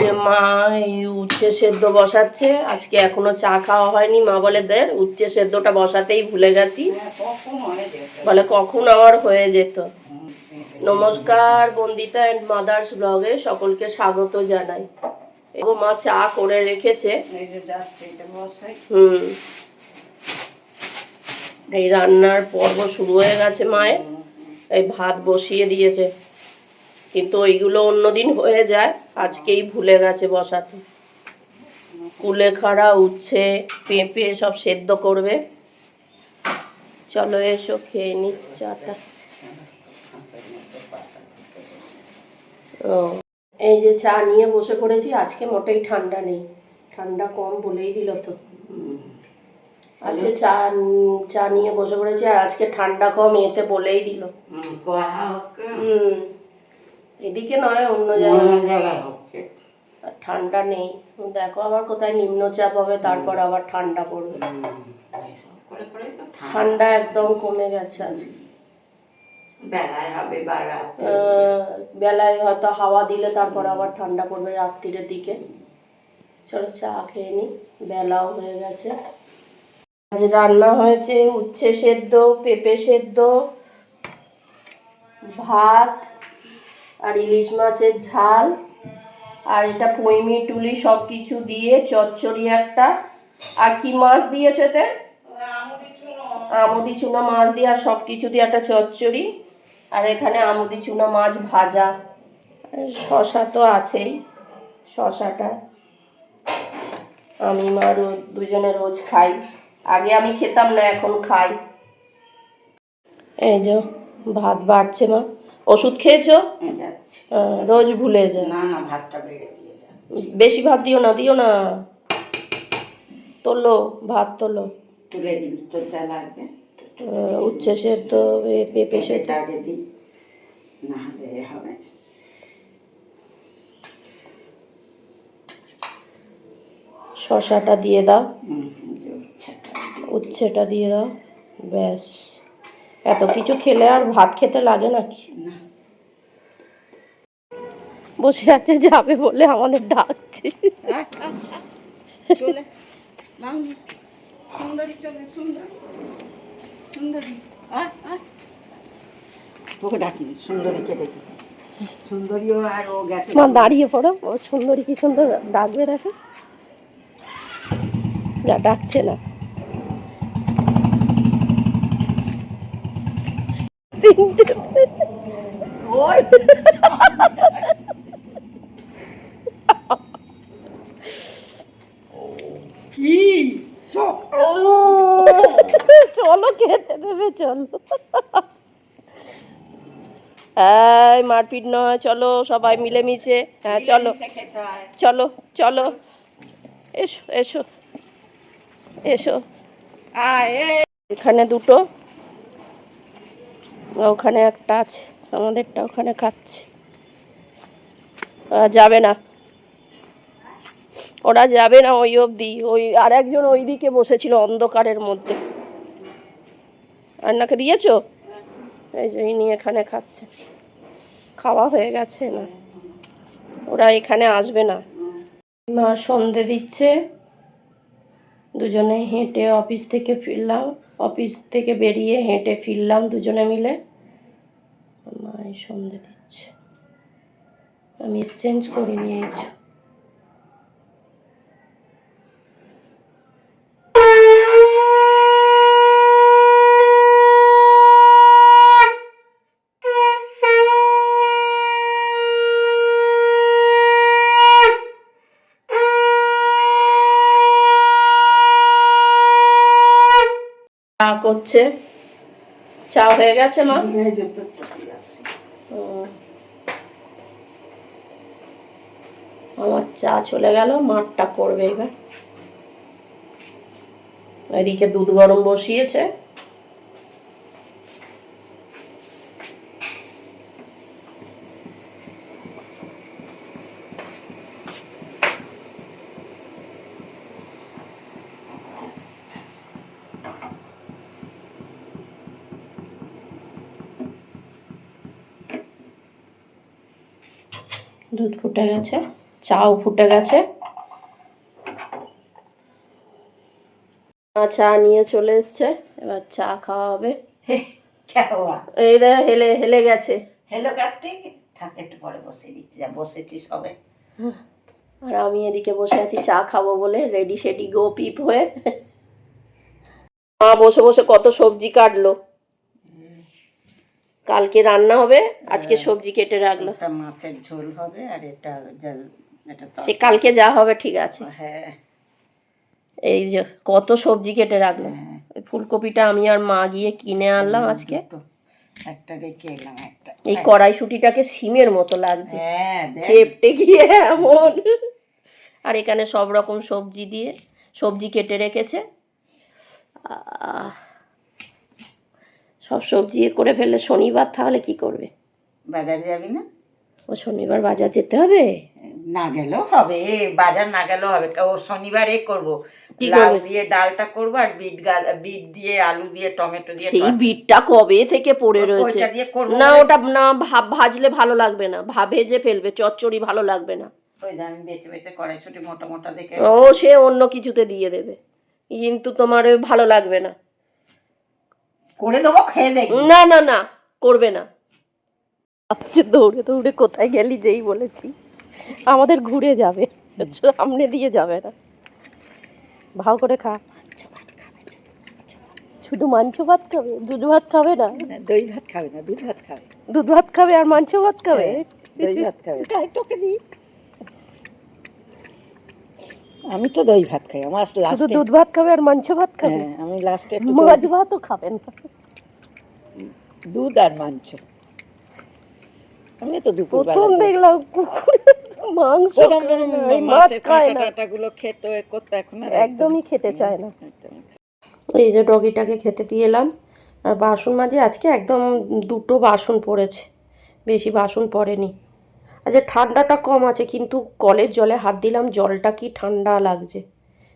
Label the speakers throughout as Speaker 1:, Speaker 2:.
Speaker 1: যে মা এই উচ্ছে সেদ্ধ বসাচ্ছে, আজকে এখনও চা খাওয়া হয়নি, মা বলে দে উচ্ছে সেদ্ধটা বসাতেই ভুলে গেছি। বলে কখন আমার হয়ে যেত। নমস্কার বন্দিতা অ্যান্ড মাদার্স ব্লগে সকলকে স্বাগত জানাই। ও মা চা করে রেখেছে। হুম। এই রান্নার পর্ব শুরু হয়ে গেছে মায়ের। এই ভাত বসিয়ে দিয়েছে। কিন্তু ওইগুলো অন্যদিন হয়ে যায়। আজকেই ভুলে গেছে বসাতে। কুলেখাড়া উচ্ছে পেঁপে সব সেদ্ধ করবে। চলো এসো খেয়ে নি চাটা। ও এই যে চা নিয়ে বসে পড়েছি আজকে মোটেই ঠান্ডা নেই। ঠান্ডা কম বলেই দিল তো। আজকে চা চা নিয়ে বসে পড়েছি আর আজকে ঠান্ডা কম এতে বলেই দিল।
Speaker 2: হুম,
Speaker 1: হুম এদিকে নয় অন্য জায়গায়।
Speaker 2: হচ্ছে
Speaker 1: আর ঠান্ডা নেই। দেখো আবার কোথায় নিম্নচাপ হবে তারপর আবার ঠান্ডা পড়বে।
Speaker 2: ঠান্ডা।
Speaker 1: একদম কমে গেছে আজকে
Speaker 2: বেলায় হবে বা
Speaker 1: বেলায় হয়তো হাওয়া দিলে তারপর আবার ঠান্ডা পড়বে রাত্রির দিকে। চলো চা খেয়ে নি বেলাও হয়ে গেছে। আজ রান্না হয়েছে উচ্ছে সেদ্ধ পেঁপে সেদ্ধ ভাত আর ইলিশ মাছের ঝাল, আর এটা পইমি টুলি সব কিছু দিয়ে চচ্চড়ি একটা। আর কি মাছ দিয়েছে তে? আমুদি চুনা মাছ দিয়ে আর সব কিছু দিয়ে একটা চচ্চড়ি। আর এখানে আমুদি চুনা মাছ ভাজা। শশা তো আছেই, শশাটা। আমি মা রোজ দুজনে রোজ খাই। আগে আমি খেতাম না, এখন খাই। এই যে, ভাত বাড়ছে মা। ওষুধ খেয়েছো? আহ, রোজ ভুলে যায়।
Speaker 2: না না ভাতটা বেড়ে দিয়ে
Speaker 1: বেশি ভাত দিও না দিও না। তোলো ভাত তোলো।
Speaker 2: তুলে দিবি তোর যা লাগবে।
Speaker 1: আহ, উচ্ছে সেদ্ধ এ- পেঁপে সেদ্ধ।
Speaker 2: সেটা আগে দিই না হলে হবে।
Speaker 1: শশাটা দিয়ে দাও।
Speaker 2: যে। উচ্ছেটা
Speaker 1: দিয়ে দাও। ব্যাস। এত কিছু খেলে আর ভাত খেতে লাগে নাকি?
Speaker 2: না।
Speaker 1: বসে আছে যাবে বলে আমাদের ডাকছে। মা দাঁড়িয়ে পড়ো। ও সুন্দরী কি সুন্দর ডাকবে দেখো। না ডাকছে না তিনটে
Speaker 2: ওই কি
Speaker 1: চলো খেতে দেবে চলো এই মারপিট নয় চলো সবাই মিলেমিশে হ্যাঁ চলো। চলো চলো। এসো এসো। এসো।
Speaker 2: আয়
Speaker 1: এখানে দুটো। ওখানে একটা আছে, আমাদেরটা ওখানে খাচ্ছে। যাবে না। ওরা যাবে না ওই অবধি, ওই আর একজন ওই দিকে বসেছিল অন্ধকারের মধ্যে। রান্নাকে দিয়েছ? এই যে ইনি এখানে খাচ্ছে। খাওয়া হয়ে গেছে না। ওরা এখানে আসবে না। মা সন্ধে দিচ্ছে। দুজনে হেঁটে অফিস থেকে ফিরলাম, অফিস থেকে বেরিয়ে হেঁটে ফিরলাম দুজনে মিলে। এই সন্ধে দিচ্ছে। আমি এক্সচেঞ্জ করে নিয়েছি। করছে। চা হয়ে গেছে মা
Speaker 2: এই যে তোর চোখে আসে
Speaker 1: ও। আমার চা চলে গেল মাঠটা করবে এবার। এদিকে দুধ গরম বসিয়েছে। দুধ ফুটে গেছে চাও ফুটে গেছে। চা নিয়ে চলে এসছে এবার চা খাওয়া হবে। এই দেখ হেলে হেলে গেছে।
Speaker 2: হেলো কার্তিক? থাক একটু পরে বসে দিচ্ছি যা বসেছিস সবে
Speaker 1: আর আমি এদিকে বসে আছি চা খাব বলে রেডি সেডি গো পিপ হয়ে। মা বসে বসে কত সবজি কাটলো। কালকে রান্না হবে আজকে সবজি কেটে রাখল।
Speaker 2: একটা মাছের ঝোল হবে আর এটা এটা
Speaker 1: সে কালকে যা হবে ঠিক আছে।
Speaker 2: হ্যাঁ।
Speaker 1: এই যে কত সবজি কেটে রাখল।
Speaker 2: হ্যাঁ।
Speaker 1: ফুলকপিটা আমি আর মা গিয়ে কিনে আনলাম আজকে।
Speaker 2: একটা রেখে এলাম একটা।
Speaker 1: এই কড়াইশুটিটাকে সিমের মতো লাগছে।
Speaker 2: হ্যাঁ।
Speaker 1: চেপটে গিয়ে এমন। আর এখানে সব রকম সবজি দিয়ে সবজি কেটে রেখেছে। আহ, সব সবজি করে ফেললে শনিবার তাহলে কি করবে?
Speaker 2: বাজারে যাবি না?
Speaker 1: ও শনিবার বাজার যেতে হবে?
Speaker 2: না গেলেও হবে বাজার না গেলেও হবে। ও শনিবার এ করব লাউ দিয়ে ডালটা করব আর বিট গাল বিট দিয়ে আলু দিয়ে টমেটো দিয়ে
Speaker 1: সেই বিটটা কবে থেকে পড়ে রয়েছে? না ওটা না ভাব ভাজলে ভালো লাগবে না। ভা ভেজে ফেলবে চচ্চড়ি ভালো লাগবে না।
Speaker 2: ওই যে আমি বেঁচে বেঁচে কড়াইশুটি মোটা মোটা দেখে
Speaker 1: ও সে অন্য কিছুতে দিয়ে দেবে। কিন্তু তোমার ভালো লাগবে না।
Speaker 2: করে দেবো খেয়ে দেখবি।
Speaker 1: না না না করবে না। আচ্ছা দৌড়ে দৌড়ে কোথায় গেলি যেই বলেছি। আমাদের ঘুরে যাবে। সামনে দিয়ে যাবে না। ভাও করে খা। শুধু মাংস ভাত খাবে? দুধ ভাত খাবে না?
Speaker 2: দই ভাত খাবে না দুধ ভাত খাবে।
Speaker 1: দুধ ভাত খাবে আর মাংস ভাত খাবে?
Speaker 2: দই ভাত খাবে। তাই তোকে দিই আমি তো দই ভাত খাই আমার
Speaker 1: শুধু
Speaker 2: লাস্টে
Speaker 1: দুধ ভাত খাবে আর মাংস ভাত খাবে?
Speaker 2: হ্যাঁ আমি লাস্টে একটু
Speaker 1: মাছ ভাতও খাবেন
Speaker 2: দুধ আর মাংস। আমি তো দুপুর
Speaker 1: প্রথম দেখলাম কুকুরে মাংস মাছ খায় না।
Speaker 2: গুলো খেত করতে এখন
Speaker 1: একদমই খেতে চায় না। এই যে ডগিটাকে খেতে দিয়ে এলাম। আর বাসন মাঝে আজকে একদম দুটো বাসন পড়েছে। বেশি বাসন পড়েনি। আচ্ছা ঠান্ডাটা কম আছে, কিন্তু কলের জলে হাত দিলাম, জলটা কি ঠান্ডা লাগছে?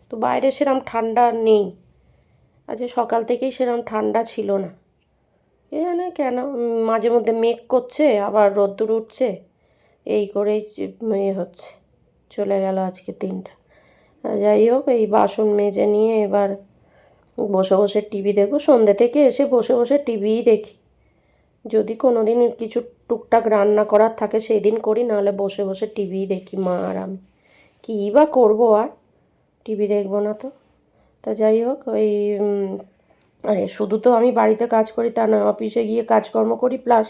Speaker 1: তো বাইরে সেরম ঠান্ডা নেই। আচ্ছা সকাল থেকেই সেরম ঠান্ডা ছিল না। এ জানে কেন? মাঝে মধ্যে মেঘ করছে, আবার রোদ্দুর উঠছে। এই করেই যে- এ হচ্ছে, চলে গেল আজকে দিনটা। যাই হোক, এই বাসন মেজে নিয়ে এবার বসে বসে টিভি দেখব। সন্ধ্যে থেকে এসে বসে বসে টিভিই দেখি। যদি কোনো দিন কিছু টুকটাক রান্না করার থাকে সেই দিন করি, নাহলে বসে বসে টিভিই দেখি, মা আর আমি। কী বা করব আর? টিভি দেখব না তো। তা যাই হোক, ওই আরে শুধু তো আমি বাড়িতে কাজ করি, তা না, অফিসে গিয়ে কাজকর্ম করি, প্লাস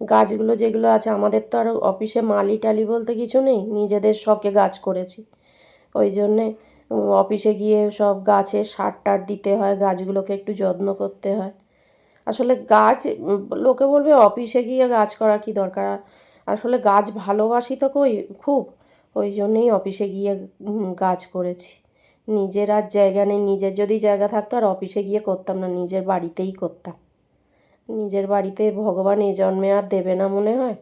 Speaker 1: গাছগুলো যেগুলো আছে, আমাদের তো আর অফিসে মালি টালি বলতে কিছু নেই, নিজেদের শখে গাছ করেছি। ওই জন্যে অফিসে গিয়ে সব গাছে সার টার দিতে হয়, গাছগুলোকে একটু যত্ন করতে হয়। আসলে গাছ লোকে বলবে অফিসে গিয়ে গাছ করা কি দরকার? আসলে গাছ ভালোবাসি তো কই, খুব। ওই জন্যেই অফিসে গিয়ে গাছ করেছি। নিজের আর জায়গা নেই, নিজের যদি জায়গা থাকতো আর অফিসে গিয়ে করতাম না, নিজের বাড়িতেই করতাম। নিজের বাড়িতে ভগবান এ জন্মে আর দেবে না মনে হয়?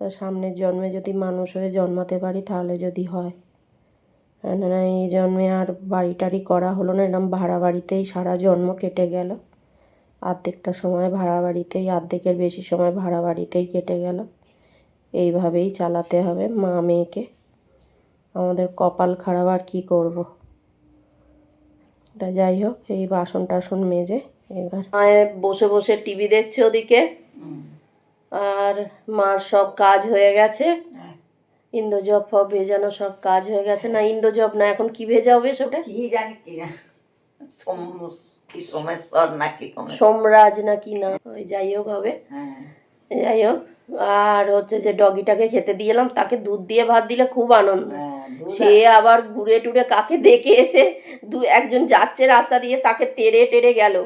Speaker 1: তো সামনের জন্মে যদি মানুষ হয়ে জন্মাতে পারি তাহলে যদি হয়। না এই জন্মে আর বাড়ি টাড়ি করা হলো না এরকম ভাড়া বাড়িতেই সারা জন্ম কেটে গেল। অর্ধেকটা সময় ভাড়া বাড়িতেই অর্ধেকের বেশি সময় ভাড়া বাড়িতেই কেটে গেল। এইভাবেই চালাতে হবে মা মেয়েকে। আমাদের কপাল খারাপ, আর কী করব? তা যাই হোক, এই বাসন টাসন মেজে এবার মায়ে বসে বসে টিভি দেখছে ওদিকে। আর মার সব কাজ হয়ে গেছে। ইন্দোজব ফব ভেজানো সব কাজ হয়ে গেছে। না ইন্দোজব না, এখন কি ভেজা হবে সেটা
Speaker 2: কি জানি, কি সোম- কি সোমেশ্বর নাকি কমে
Speaker 1: সোমরাজ না ওই যাই হোক হবে।
Speaker 2: হ্যাঁ।
Speaker 1: যাই হোক আর হচ্ছে যে ডগিটাকে খেতে দিয়ে এলাম তাকে দুধ দিয়ে ভাত দিলে খুব আনন্দ।
Speaker 2: হ্যাঁ,
Speaker 1: সে আবার ঘুরে টুরে কাকে দেখে এসে দু একজন যাচ্ছে রাস্তা দিয়ে তাকে তেড়ে টেড়ে গেল।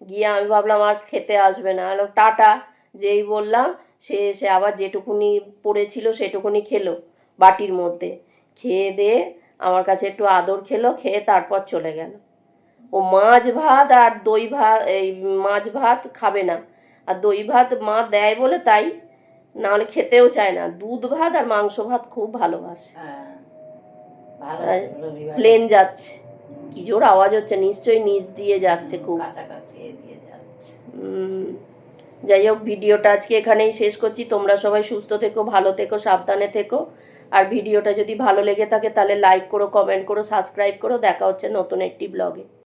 Speaker 1: গিয়ে আমি ভাবলাম আর খেতে আসবে না। টাটা যেই বললাম সে এসে আবার যেটুকুনি পড়েছিল সেটুকুনি খেলো বাটির মধ্যে। খেয়ে দিয়ে আমার কাছে একটু আদর খেলো খেয়ে তারপর চলে গেল। ও মাছ ভাত আর দই ভাত এই মাছ ভাত খাবে না। আর দই ভাত মা দেয় বলে তাই নাহলে খেতেও চায় না। দুধ ভাত আর মাংস ভাত খুব ভালোবাসে।
Speaker 2: হ্যাঁ,
Speaker 1: প্লেন যাচ্ছে। কি জোর আওয়াজ হচ্ছে নিশ্চয়ই নিচ দিয়ে যাচ্ছে খুব। যাই হোক ভিডিওটা আজকে এখানেই শেষ করছি। তোমরা সবাই সুস্থ থেকো ভালো থেকো সাবধানে থেকো। আর ভিডিওটা যদি ভালো লেগে থাকে তাহলে লাইক করো কমেন্ট করো সাবস্ক্রাইব করো। দেখা হচ্ছে নতুন একটি ব্লগে